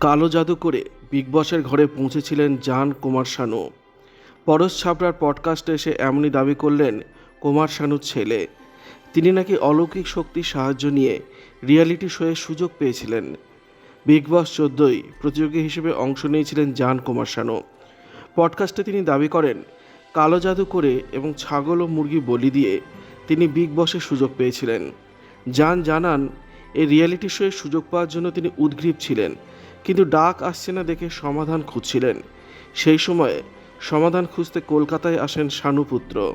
কালো জাদু করে বিগ বসের ঘরে পৌঁছেছিলেন জান কুমার শানু। পরশ ছাপড়ার পডকাস্টে এসে এমনই দাবি করলেন কুমার শানুর ছেলে। তিনি নাকি অলৌকিক শক্তির সাহায্য নিয়ে রিয়ালিটি শোয়ে সুযোগ পেয়েছিলেন। বিগ বস চোদ্দই প্রতিযোগী হিসেবে অংশ নিয়েছিলেন জান কুমার শানু। পডকাস্টে তিনি দাবি করেন, কালো জাদু করে এবং ছাগল ও মুরগি বলি দিয়ে তিনি বিগ বসের সুযোগ পেয়েছিলেন। জান জানান এই রিয়েলিটি শোয়ের সুযোগ পাওয়ার জন্য তিনি উদ্গ্রীব ছিলেন। কিন্তু ডাক আসছে না দেখে সমাধান খুঁজছিলেন। সেই সময়ে সমাধান খুঁজতে কলকাতায় আসেন শানুপুত্র।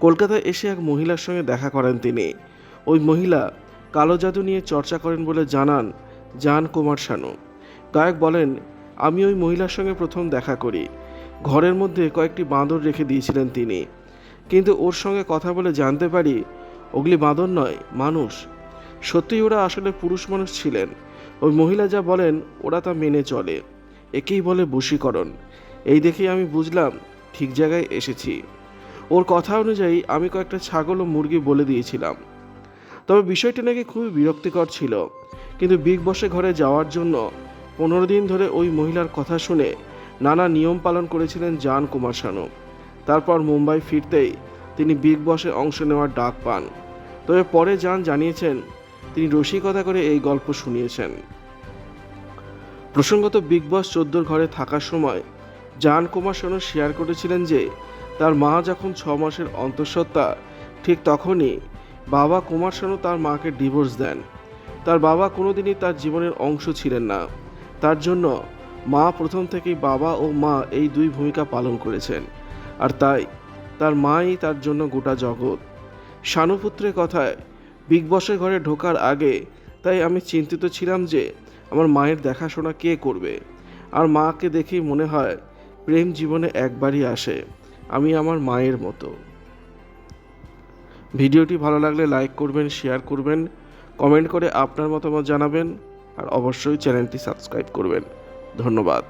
কলকাতায় এসে এক মহিলার সঙ্গে দেখা করেন তিনি। ওই মহিলা কালো জাদু নিয়ে চর্চা করেন বলে জানান জান কুমার শানু। গায়ক বলেন, আমি ওই মহিলার সঙ্গে প্রথম দেখা করি। ঘরের মধ্যে কয়েকটি বাঁদর রেখে দিয়েছিলেন তিনি। কিন্তু ওর সঙ্গে কথা বলে জানতে পারি, ওগুলি বাঁদর নয়, মানুষ। সত্যিই ওরা আসলে পুরুষ মানুষ ছিলেন। ওই মহিলা যা বলেন, ওরা তা মেনে চলে। একেই বলে বশীকরণ। এই দেখেই আমি বুঝলাম, ঠিক জায়গায় এসেছি। ওর কথা অনুযায়ী আমি কয়েকটা ছাগল ও মুরগি বলে দিয়েছিলাম। তবে বিষয়টি নাকি খুবই বিরক্তিকর ছিল। কিন্তু বিগ বসে ঘরে যাওয়ার জন্য পনেরো দিন ধরে ওই মহিলার কথা শুনে নানা নিয়ম পালন করেছিলেন জান কুমার শানু। তারপর মুম্বাই ফিরতেই তিনি বিগ বসে অংশ নেওয়ার ডাক পান। তবে পরে জান জানিয়েছেন তিনি রসিকতা করে এই গল্প শুনিয়েছেন। প্রসঙ্গত বিগ বস চোদ্দোর ঘরে থাকার সময় জান কুমার শানু শেয়ার করেছিলেন যে, তার মা যখন ছ মাসের অন্তঃসত্ত্বা, ঠিক তখনই বাবা কুমার শানু তার মাকে ডিভোর্স দেন। তার বাবা কোনোদিনই তার জীবনের অংশ ছিলেন না। তার জন্য মা প্রথম থেকেই বাবা ও মা এই দুই ভূমিকা পালন করেছেন। আর তাই তার মাই তার জন্য গোটা জগৎ। শানুপুত্রের কথায় বিগ বসের ঘরে ঢোকার আগে, তাই আমি চিন্তিত ছিলাম যে আমার মায়ের দেখাশোনা কে করবে। আর মাকে দেখেই মনে হয় প্রেম জীবনে একবারই আসে, আমি আমার মায়ের মতো। ভিডিওটি ভালো লাগলে লাইক করবেন, শেয়ার করবেন, কমেন্ট করে আপনার মতামত জানাবেন, আর অবশ্যই চ্যানেলটি সাবস্ক্রাইব করবেন। ধন্যবাদ।